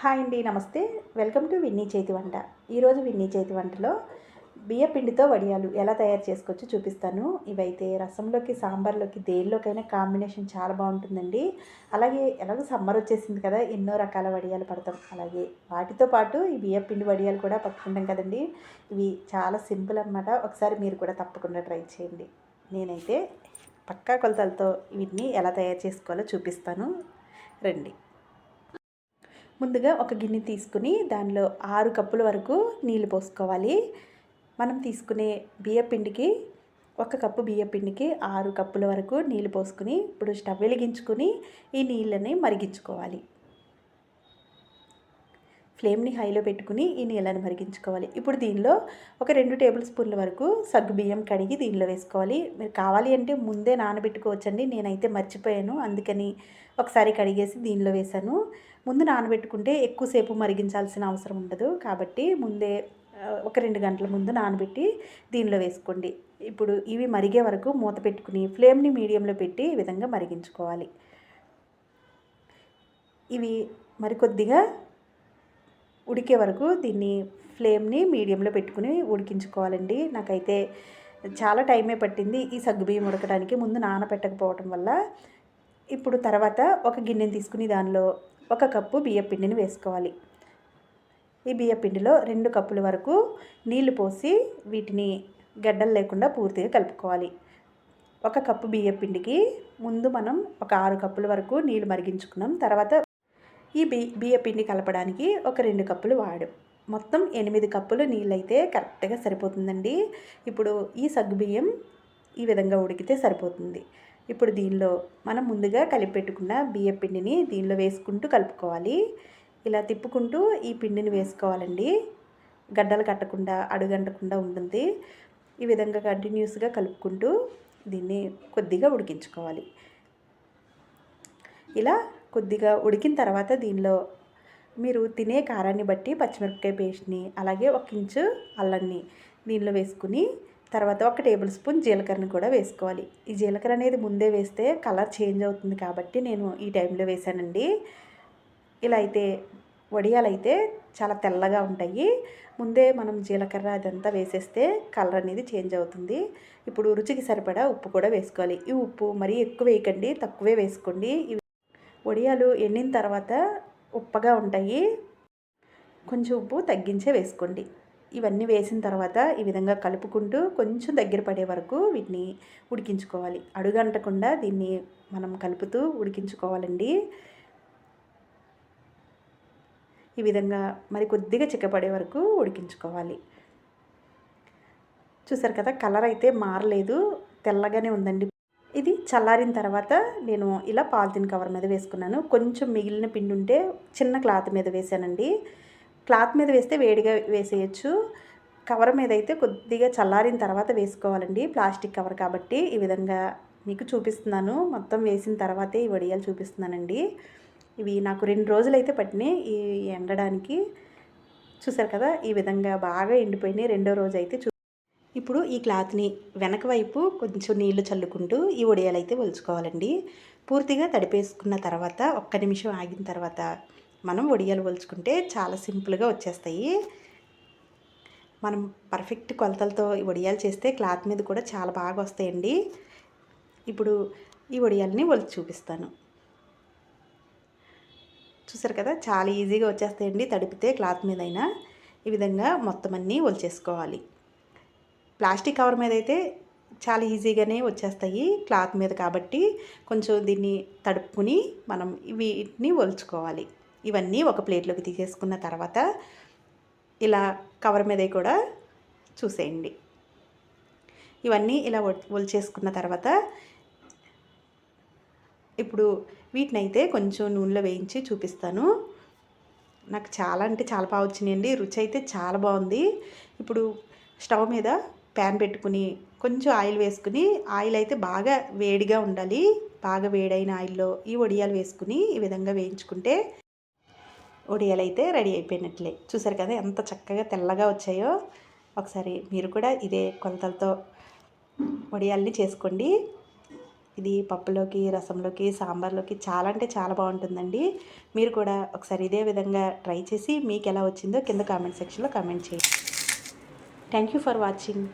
Hi అండి నమస్తే. Welcome to Winnie చేతి వంట. ఈరోజు విన్నీ చేతి వంటలో బియ్యపిండితో వడియాలు ఎలా తయారు చేసుకోవచ్చో చూపిస్తాను. ఇవైతే రసంలోకి సాంబార్లోకి దేనిలోకైనా కాంబినేషన్ చాలా బాగుంటుందండి. అలాగే ఎలాగో సమ్మర్ వచ్చేసింది కదా ఎన్నో రకాల వడియాలు పడతాం. అలాగే వాటితో పాటు ఈ బియ్యపిండి వడియాలు కూడా పట్టుకుంటాం కదండి. ఇవి చాలా సింపుల్ అనమాట ఒకసారి మీరు కూడా తప్పకుండా ట్రై చేయండి. నేనైతే పక్కా కొలతలతో వీటిని ఎలా తయారు చేసుకోవాలో చూపిస్తాను. రండి. ముందుగా ఒక గిన్నె తీసుకుని దానిలో ఆరు కప్పుల వరకు నీళ్ళు పోసుకోవాలి. మనం తీసుకునే బియ్యపిండికి ఒక కప్పు బియ్యపిండికి ఆరు కప్పుల వరకు నీళ్ళు పోసుకుని ఇప్పుడు స్టవ్ వెలిగించుకుని ఈ నీళ్ళని మరిగించుకోవాలి. ఫ్లేమ్ని హైలో పెట్టుకుని ఈ నీళ్ళని మరిగించుకోవాలి. ఇప్పుడు దీనిలో ఒక రెండు టేబుల్ స్పూన్ల వరకు సగ్గు బియ్యం కడిగి దీనిలో వేసుకోవాలి. మీరు కావాలి అంటే ముందే నానబెట్టుకోవచ్చండి. నేనైతే మర్చిపోయాను. అందుకని ఒకసారి కడిగేసి దీనిలో వేశాను. ముందు నానబెట్టుకుంటే ఎక్కువసేపు మరిగించాల్సిన అవసరం ఉండదు. కాబట్టి ముందే ఒక రెండు గంటల ముందు నానబెట్టి దీనిలో వేసుకోండి. ఇప్పుడు ఇవి మరిగే వరకు మూత పెట్టుకుని ఫ్లేమ్ని మీడియంలో పెట్టి ఈ విధంగా మరిగించుకోవాలి. ఇవి మరికొద్దిగా ఉడికే వరకు దీన్ని ఫ్లేమ్ని మీడియంలో పెట్టుకుని ఉడికించుకోవాలండి. నాకైతే చాలా టైమే పట్టింది ఈ సగ్గుబియ్యం ఉడకడానికి. ముందు నానబెట్టకపోవటం వల్ల ఇప్పుడు తర్వాత ఒక గిన్నెని తీసుకుని దానిలో ఒక కప్పు బియ్యపిండిని వేసుకోవాలి. ఈ బియ్యపిండిలో రెండు కప్పుల వరకు నీళ్ళు పోసి వీటిని గడ్డలు లేకుండా పూర్తిగా కలుపుకోవాలి. ఒక కప్పు బియ్యపిండికి ముందు మనం ఒక ఆరు కప్పుల వరకు నీళ్ళు మరిగించుకున్నాం. తర్వాత ఈ బి బియ్యపిండి కలపడానికి ఒక రెండు కప్పులు వాడు. మొత్తం ఎనిమిది కప్పులు నీళ్ళైతే కరెక్ట్గా సరిపోతుందండి. ఇప్పుడు ఈ సగ్గుబియ్యం ఈ విధంగా ఉడికితే సరిపోతుంది. ఇప్పుడు దీనిలో మనం ముందుగా కలిపెట్టుకున్న బియ్య పిండిని దీనిలో వేసుకుంటూ కలుపుకోవాలి. ఇలా తిప్పుకుంటూ ఈ పిండిని వేసుకోవాలండి. గడ్డలు కట్టకుండా అడుగంటకుండా ఉంటుంది. ఈ విధంగా కంటిన్యూస్గా కలుపుకుంటూ దీన్ని కొద్దిగా ఉడికించుకోవాలి. ఇలా కొద్దిగా ఉడికిన తర్వాత దీనిలో మీరు తినే కారాన్ని బట్టి పచ్చిమిరపకాయ పేస్ట్ని అలాగే ఒక ఇంచు అల్లాన్ని దీనిలో వేసుకుని తర్వాత ఒక టేబుల్ స్పూన్ జీలకర్రని కూడా వేసుకోవాలి. ఈ జీలకర్ర అనేది ముందే వేస్తే కలర్ చేంజ్ అవుతుంది కాబట్టి నేను ఈ టైంలో వేసానండి. ఇలా అయితే వడియాలు అయితే చాలా తెల్లగా ఉంటాయి. ముందే మనం జీలకర్ర అదంతా వేసేస్తే కలర్ అనేది చేంజ్ అవుతుంది. ఇప్పుడు రుచికి సరిపడా ఉప్పు కూడా వేసుకోవాలి. ఈ ఉప్పు మరీ ఎక్కువ వేయకండి తక్కువే వేసుకోండి. వడియాలు ఎండిన తర్వాత ఉప్పగా ఉంటాయి. కొంచెం ఉప్పు తగ్గించే వేసుకోండి. ఇవన్నీ వేసిన తర్వాత ఈ విధంగా కలుపుకుంటూ కొంచెం దగ్గర పడే వరకు వీటిని ఉడికించుకోవాలి. అడుగంటకుండా దీన్ని మనం కలుపుతూ ఉడికించుకోవాలండి. ఈ విధంగా మరి కొద్దిగా చిక్కపడే వరకు ఉడికించుకోవాలి. చూసారు కదా కలర్ అయితే మారలేదు. తెల్లగానే ఉందండి. ఇది చల్లారిన తర్వాత నేను ఇలా పాలిథిన్ కవర్ మీద వేసుకున్నాను. కొంచెం మిగిలిన పిండి ఉంటే చిన్న క్లాత్ మీద వేసానండి. క్లాత్ మీద వేస్తే వేడిగా వేసేయచ్చు. కవర్ మీద అయితే కొద్దిగా చల్లారిన తర్వాత వేసుకోవాలండి. ప్లాస్టిక్ కవర్ కాబట్టి ఈ విధంగా మీకు చూపిస్తున్నాను. మొత్తం వేసిన తర్వాతే ఈ వడియాలు చూపిస్తున్నానండి. ఇవి నాకు రెండు రోజులు అయితే పట్టినాయి ఈ ఎండడానికి. చూసారు కదా ఈ విధంగా బాగా ఎండిపోయినాయి. రెండో రోజు అయితే చూ ఇప్పుడు ఈ క్లాత్ని వెనక వైపు కొంచెం నీళ్ళు చల్లుకుంటూ ఈ వడియాలు అయితే ఒలుచుకోవాలండి. పూర్తిగా తడిపేసుకున్న తర్వాత ఒక్క నిమిషం ఆగిన తర్వాత మనం వడియాలు ఒలుచుకుంటే చాలా సింపుల్గా వచ్చేస్తాయి. మనం పర్ఫెక్ట్ కొలతలతో ఈ వడియాలు చేస్తే క్లాత్ మీద కూడా చాలా బాగా వస్తాయండి. ఇప్పుడు ఈ వడియాలని ఒలిచి చూపిస్తాను. చూసారు కదా? చాలా ఈజీగా వచ్చేస్తాయండి తడిపితే క్లాత్ మీద అయినా ఈ విధంగా మొత్తం అన్నీ ఒలిచేసుకోవాలి. ప్లాస్టిక్ కవర్ మీద అయితే చాలా ఈజీగానే వచ్చేస్తాయి క్లాత్ మీద కాబట్టి కొంచెం దీన్ని తడుపుకుని మనం వీటిని ఒలుచుకోవాలి. ఇవన్నీ ఒక ప్లేట్లోకి తీసేసుకున్న తర్వాత ఇలా కవర్ మీద కూడా చూసేయండి. ఇవన్నీ ఇలా ఒలిచేసుకున్న తర్వాత ఇప్పుడు వీటినైతే కొంచెం నూనెలో వేయించి చూపిస్తాను. నాకు చాలా అంటే చాలా బాగా వచ్చినాయండి రుచి అయితే చాలా బాగుంది. ఇప్పుడు స్టవ్ మీద ప్యాన్ పెట్టుకుని కొంచెం ఆయిల్ వేసుకుని ఆయిల్ అయితే బాగా వేడిగా ఉండాలి. బాగా వేడైన ఆయిల్లో ఈ వడియాలు వేసుకుని ఈ విధంగా వేయించుకుంటే ఒడియాలు అయితే రెడీ అయిపోయినట్లే. చూసారు కదా ఎంత చక్కగా తెల్లగా వచ్చాయో. ఒకసారి మీరు కూడా ఇదే కొలతలతో వడియాల్ని చేసుకోండి. ఇది పప్పులోకి రసంలోకి సాంబార్లోకి చాలా అంటే చాలా బాగుంటుందండి. మీరు కూడా ఒకసారి ఇదే విధంగా ట్రై చేసి మీకు ఎలా వచ్చిందో కింద కామెంట్ సెక్షన్లో కామెంట్ చేయండి. Thank you for watching